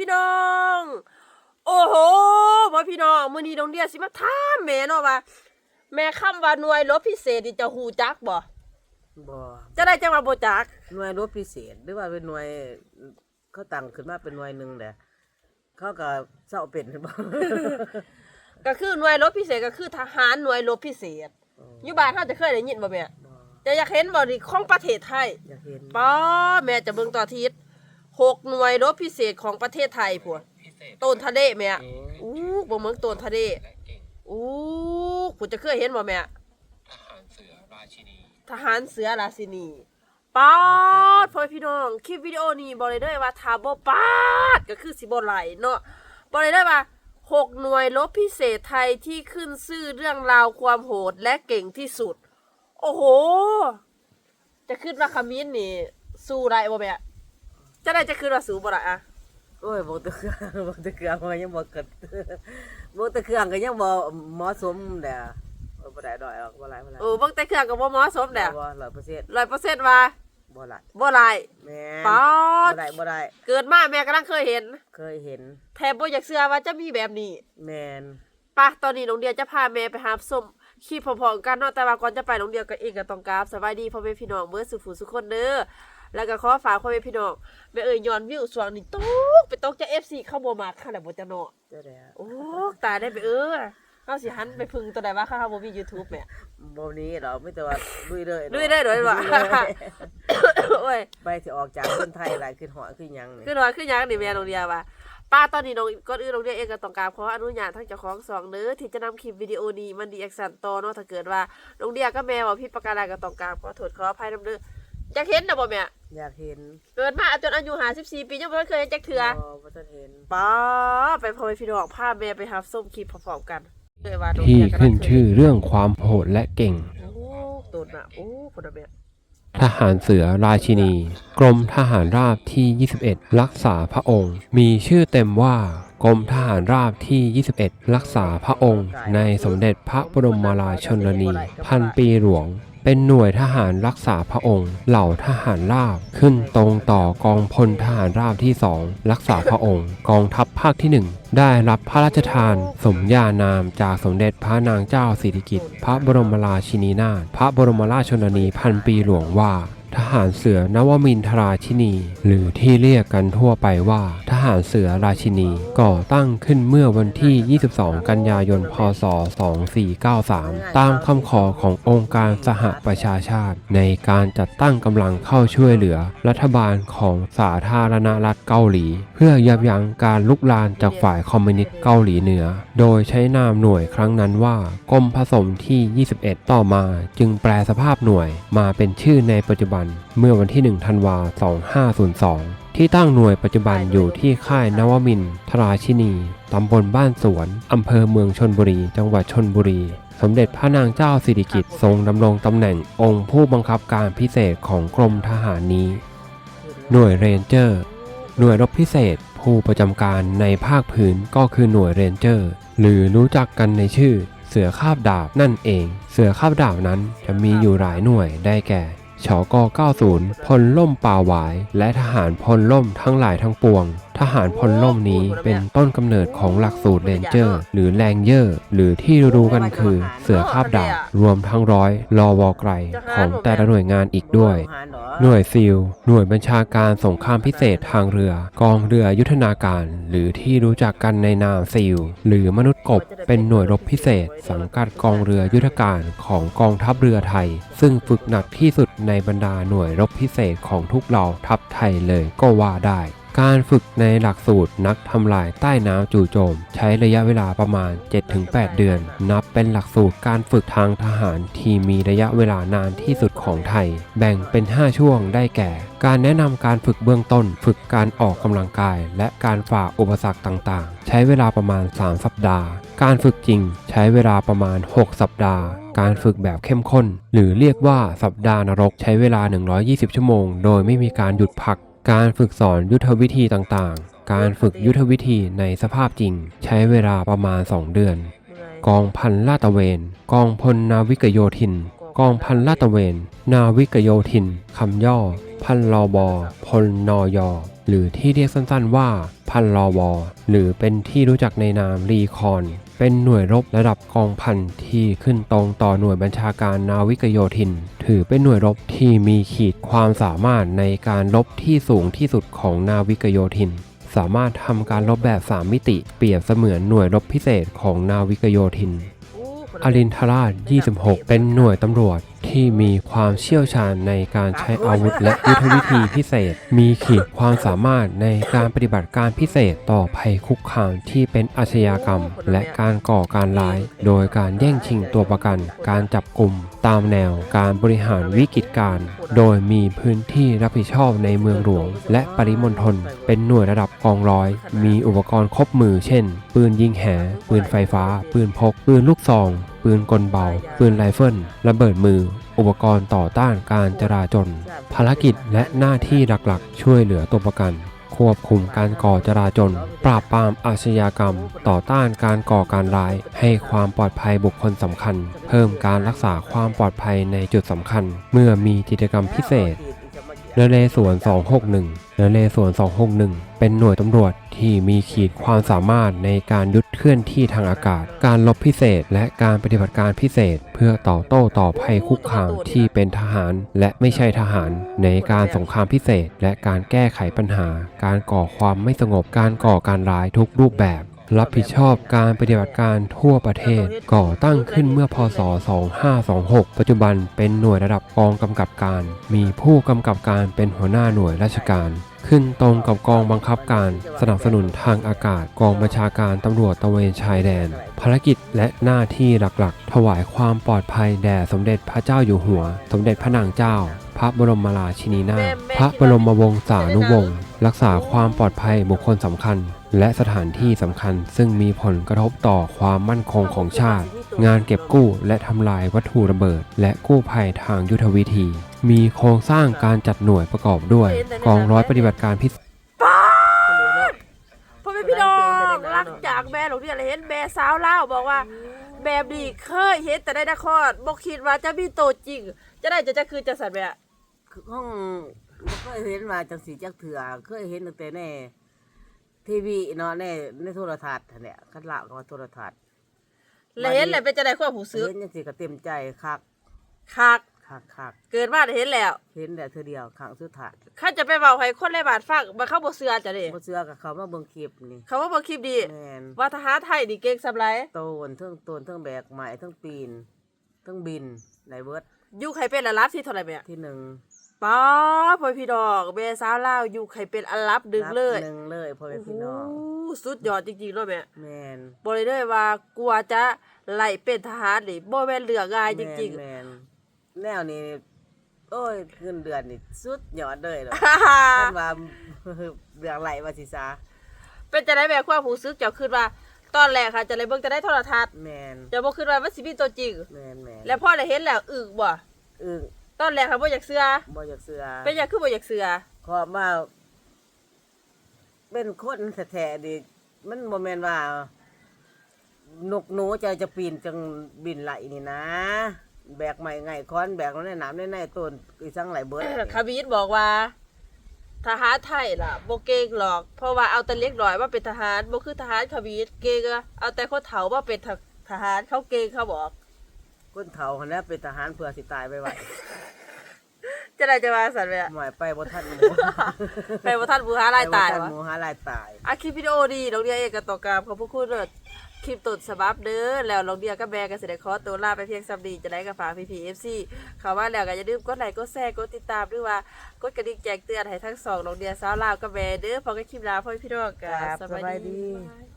พี่น้อง โอ้โหพ่อพี่น้องมื้อนี้น้องเดียสิมาถามแม่เนาะว่า แม่คำว่าหน่วยรบพิเศษนี่จะฮู้จักบ่บ่จะได้จังว่าบ่จักหน่วยรบพิเศษ หรือว่าเป็นหน่วยเขาตั้งขึ้นมาเป็นหน่วยหนึงแหละเขาก็เศร้าเป็นบ่ก็คือหน่วยรบพิเศษก็คือทหารหน่วยรบพิเศษอยู่บ้านเฮาจะเคยได้ยินบ่แม่บ่จะอยากเห็นบ่นี่ของประเทศไทยอยากเห็นป้าแม่จะเบิ่งต่ออาทิศ หกหน่วยรบพิเศษของประเทศไทยพุ่นต้นทะเลแม่อู้บ่เมืองต้นทะเลอู้คุณจะเคยเห็นบ่แม่ทหารเสือราชินีป้าดพ่อพี่น้องคลิปวิดีโอนี้บอกเลยเด้อว่าถ้าบ่ปาดก็คือสิบ่ไหลเนาะบอกเลยเด้อว่าหกหน่วยรบพิเศษไทยที่ขึ้นชื่อเรื่องราวความโหดและเก่งที่สุด โอ้โห จะขึ้นว่าขมิ้นนี่ สู้ได้บ่แม่ จะได้จะขึ้นว่าสู้บ่ได้อะโอ้ยบ่ตะเครื่องบ่ตะเครื่องมันยังบ่เกิดบ่ตะเครื่องก็ยังบ่เหมาะสมแหละเออบ่ได้ดอกหรอกบ่หลายบ่หลายเออเบิ่งแต่เครื่องก็บ่เหมาะสมแหละบ่100% 100%ว่าบ่หลายบ่หลายแม่นป๊าบ่ดได้บ่ได้เกิดมาแม่กำลังเคยเห็น เคยเห็น แทบบ่อยากเชื่อว่าจะมีแบบนี้ แม่นปะตอนนี้น้องเดียจะพาแม่ไปหาส้มขี้พร้อมๆกันเนาะแต่ว่าก่อนจะไปน้องเดียก็เองก็ต้องกราบสบายดีพ่อแม่พี่น้องเมื่อสุขสุขคนเด้อ แล้วก็ขอฝากพ่อแม่พี่น้องแม่เอ่ยย้อนวิวสวงนี่ตกไปตกจะ FC เข้าบ่มาค่ะแล้วบ่จะเนาะเจ้าแด้โอ้ตายได้ไปเออเฮาสิหันไปพึ่งตัวใดว่าข้าบ่มี YouTube แม่บ่นี้ดอกมีแต่ว่าลุยเลยลุยได้โดยว่าลุเลยโอ้ยไปสิออกจากคนไทยหลายขึ้นหอขึ้นหยังนี่คือน้อยคือหยังนี่แม่น้องเดียว่าป้าตอนนี้น้องก่อนอื่นน้องเดียเองก็ต้องการขออนุญาตทั้งเจ้าของสองเด้อที่จะนำคลิปวิดีโอนี้มันดีแอคชั่นต่อเนาะถ้าเกิดว่าน้องเดียกับแม่ว่าผิดประการใดก็ต้องการขอโทษขออภัยนำเด้อ อยากเห็นนะบ่แม่อยากเห็นเกิดมาจนอายุ54ปียังบ่เคยเห็นจักเทื่อบ่บ่ทันเห็นป้าไปพ่อแม่พี่น้องพาแม่ไปหาส้มคลิปพร้อมๆกันเลยว่าน้องที่เดียก็ขึ้นชื่อเรื่องความโหดและเก่ง โอ้ตูนน่ะโอ้คนละแม่ทหารเสือราชินี กรมทหารราบที่ 21 รักษาพระองค์ มีชื่อเต็มว่ากรมทหารราบที่ 21 รักษาพระองค์ ในสมเด็จพระบรมราชชนนี พันปีหลวง เป็นหน่วยทหารรักษาพระองค์ เหล่าทหารราบ ขึ้นตรงต่อกองพลทหารราบที่สองรักษาพระองค์ กองทัพภาคที่หนึ่งได้รับพระราชทาน สมญานามจากสมเด็จพระนางเจ้าสิริกิติ์พระบรมราชินีนาถพระบรมราชชนนีพันปีหลวงว่าทหารเสือนวมินทราชินี หรือที่เรียกกันทั่วไปว่าท หารเสือราชินี ก่อตั้งขึ้นเมื่อวันที่ 22 กันยายน พศ 2493 ตามคำขอขององค์การสหประชาชาติ ในการจัดตั้งกำลังเข้าช่วยเหลือ รัฐบาลของสาธารณรัฐเกาหลี เพื่อยับยั้งการลุกลามจากฝ่ายคอมมิวนิสต์เกาหลีเหนือ โดยใช้นามหน่วยครั้งนั้นว่ากรมผสมที่ 21 ต่อมาจึงแปลสภาพหน่วยมาเป็นชื่อในปัจจุบันเมื่อวันที่ 1 ธันวา 2502 ที่ตั้งหน่วยปัจจุบันอยู่ที่ค่ายนวมินทราชินี ตำบลบ้านสวน อำเภอเมืองชนบุรี จังหวัดชนบุรี สมเด็จพระนางเจ้าสิริกิติ์ทรงดำรงตำแหน่งองค์ผู้บังคับการพิเศษของกรมทหารนี้ หน่วยเรนเจอร์ หน่วยรบพิเศษ ผู้ประจำการในภาคพื้นก็คือหน่วยเรนเจอร์ หรือรู้จักกันในชื่อเสือคาบดาบนั่นเอง เสือคาบดาบนั้นจะมีอยู่หลายหน่วยได้แก่ ชก90พลล่มป่าหวาย และทหารพลล่มทั้งหลายทั้งปวง ทหารพลล่มนี้เป็นต้นกำเนิดของหลักสูตรเรนเจอร์ หรือแรงเยอร์ หรือที่รู้กันคือเสือคาบดาบรวมทั้งร้อยรอวอไกรของแต่ละหน่วยงานอีกด้วยทหารเหรอหน่วยซิล หน่วยบัญชาการสงครามพิเศษทางเรือ กองเรือยุทธนาการ หรือที่รู้จักกันในนามซิล หรือมนุษย์กบเป็นหน่วยรบพิเศษ สังกัดกองเรือยุทธการของกองทัพเรือไทย ซึ่งฝึกหนักที่สุดในบรรดาหน่วยรบพิเศษของทุกเหล่าทัพไทยเลยก็ว่าได้ การฝึกในหลักสูตรนักทำลายใต้น้ำจู่โจม ใช้ระยะเวลาประมาณ 7-8 เดือน นับเป็นหลักสูตรการฝึกทางทหารที่มีระยะเวลานานที่สุดของไทย แบ่งเป็น 5 ช่วงได้แก่ การแนะนำการฝึกเบื้องต้น ฝึกการออกกำลังกาย และการฝ่าอุปสรรคต่างๆ ใช้เวลาประมาณ 3 สัปดาห์ การฝึกจริง ใช้เวลาประมาณ 6 สัปดาห์การฝึกแบบเข้มข้น หรือเรียกว่าสัปดาห์นรกใช้เวลา 120 ชั่วโมง โดยไม่มีการหยุดพัก การฝึกสอนยุทธวิธีต่างๆ การฝึกยุทธวิธีในสภาพจริง ใช้เวลาประมาณ 2 เดือน กองพันลาดตระเวน กองพลนาวิกโยธิน กองพันลาดตระเวน นาวิกโยธินคำย่อ พันลอบอพลนอยอหรือที่เรียกสั้นๆว่าพันลอวอหรือเป็นที่รู้จักในนามรีคอน เป็นหน่วยรบระดับกองพันที่ขึ้นตรงต่อหน่วยบัญชาการนาวิกโยธิน ถือเป็นหน่วยรบที่มีขีดความสามารถในการรบที่สูงที่สุดของนาวิกโยธิน สามารถทำการรบแบบ 3 มิติ เปรียบเสมือนหน่วยรบพิเศษของนาวิกโยธินอู้คนละอรินทราช 26 เป็นหน่วยตำรวจ ที่มีความเชี่ยวชาญในการใช้อาวุธและยุทธวิธีพิเศษ มีขีดความสามารถในการปฏิบัติการพิเศษต่อภัยคุกคามที่เป็นอาชญากรรม และการก่อการร้าย โดยการแย่งชิงตัวประกัน การจับกลุ่ม ตามแนวการบริหารวิกฤตการณ์โดยมีพื้นที่รับผิดชอบในเมืองหลวง และปริมณฑลเป็นหน่วยระดับกองร้อย มีอุปกรณ์ครบมือ เช่น ปืนยิงแห ปืนไฟฟ้า ปืนพก ปืนลูกซอง ปืนกลเบา ปืนไรเฟิล ระเบิดมือ อุปกรณ์ต่อต้านการจราจร ภารกิจและหน้าที่หลักๆ ช่วยเหลือตัวประกัน ควบคุมการก่อจราจร ปราบปรามอาชญากรรม ต่อต้านการก่อการร้าย ให้ความปลอดภัยบุคคลสำคัญ เพิ่มการรักษาความปลอดภัยในจุดสำคัญ เมื่อมีกิจกรรมพิเศษเรือเลสวน261เรือเลสวน261 เป็นหน่วยตำรวจที่มีขีดความสามารถในการยุดเคลื่อนที่ทางอากาศ การลบพิเศษ และการปฏิบัติการพิเศษ เพื่อต่อโต้ต่อภัยคุกคามที่เป็นทหาร และไม่ใช่ทหาร ในการสงครามพิเศษ และการแก้ไขปัญหา การก่อความไม่สงบการก่อการร้ายทุกรูปแบบ รับผิดชอบการปฏิบัติการทั่วประเทศ ก่อตั้งขึ้นเมื่อพศ 2526 ปัจจุบันเป็นหน่วยระดับกองกำกับการ มีผู้กำกับการเป็นหัวหน้าหน่วยราชการ ขึ้นตรงกับกองบังคับการสนับสนุนทางอากาศ กองบัญชาการตำรวจตะเวนชายแดน ภารกิจและหน้าที่หลักๆ ถวายความปลอดภัยแด่สมเด็จพระเจ้าอยู่หัว สมเด็จพระนางเจ้า พระบรมราชินีนาถพระบรมวงศานุวงศ์รักษาความปลอดภัยบุคคลสำคัญ และสถานที่สำคัญซึ่งมีผลกระทบต่อความมั่นคงของชาติ งานเก็บกู้และทำลายวัตถุระเบิด และกู้ภัยทางยุทธวิธี มีโครงสร้างการจัดหน่วยประกอบด้วย กองร้อยปฏิบัติการพิเศษป้าดพ่อแม่พี่น้องหลังจากแม่หลงเรียนเห็นแม่สาวเล่าวบอกว่าแบบนี้เคยเห็นแต่ได้นครบอกคิดว่าจะมีโตวจริง จะได้จะจะคือจะสันแบบคือห้องบ่เคยเห็นมาจังสีจักเถื่อเคยเห็นตั้งแต่ใน ทีวีเนาะในในโทรทัศน์หั่นแหละคันละก็ว่าโทรทัศน์แล้วเห็นแล้วเป็นจะได้ความหูซึกเห็นจังสีก็เต็มใจคักคักคักคักเกิดมาได้เห็นแล้ว เห็นแต่เธอเดียวครั้งสุดท้ายข้าจะไปเบาให้คนในบ้านฟังมาเข้าบ่เสือจะเด้บ่เชื่อกับเขามาเบิ่งคลิปนี่เขาว่าบ่คลิปดีแม่นว่าทหารไทยนี่เก่งสำไรโตนเทั้งโตนเทั้งแบกไม้เทั้งปีนเทั้งบินในเบิดอยู่ใครเป็นอันลับที่เท่าไหร่แม่ที่หนึ่ง ป้าพ่อพี่ดอกแม่สาวลาวอยู่ใครเป็นอันลับดึกเลยนับหนึ่งเลยพ่อแม่โอ้โหพี่น้องสุดยอดจริงๆเนาะแม่ แม่นบอกเลยเด้อว่ากลัวจะไล่เป็นทหารนี่บ่แม่นเรื่องง่ายจริงแม่นแนวนี้โอ้ยเงินเดือนนี่สุดยอดเลยเนาะๆท่านว่าเรื่องไหลว่าสิซาเป็นจะได้แบบความรู้สึกเจ้าขึ้นว่า ตอนแรกค่ะจะเลยเบิ่งจะได้โทรทัศน์แม่นจะบ่ขึ้นว่ามันสิมีตัวจริง แม่นแม่นแล้วพอได้เห็นแล้วอึกบ่อึ้ง ตอนแรกค่ะบ่อยากเชื่อบ่อยากเสือเป็นหยังคือบ่อยากเชื่อขอมาเป็นคนแท้ๆดิมันบ่แม่นว่านกหนูจะจะปีนจังบินไหลนี่นะ แบกไม้ไงค้อนแบกลงในน้ำในในต้นอีสังไหลเบิดคาบิดบอกว่า ทหารไทยล่ะบ่เก่งหรอก เพราะว่าเอาแต่เล็กน้อยมาเป็นทหารบ่คือทหารคาบิดเก่งอะเอาแต่คนเฒ่ามาเป็นททหารเขาเก่งเขาบอก คนเฒ่าคนนี้เป็นทหารเพื่อสิตายไปไว้จะได้จะมาสั่นแม่หมายไปบ่ทันหมูไปบ่ทันผู้หาลายตายวะไปบ่ทันหมูหาลายตาย อะคลิปวิดีโอดีน้องเดียเอกกับต่อกรามขอบพระคุณเด้อคลิปต้นฉบับเด้อแล้วน้องเดียกับแบร์ก็สิได้ขอตัวลาไปเพียงสำนีจะได้กับฝากพี่พีเอฟซีเขาว่าแล้วก็อย่าลืมกดไลค์กดแชร์กดติดตามด้วยว่ากดกระดิ่งแจ้งเตือนให้ทั้งสองน้องเดียสาวลาวกับแบร์เด้อพอกันคลิปลาพ่อพี่น้องกันครับสบายสบายดีดี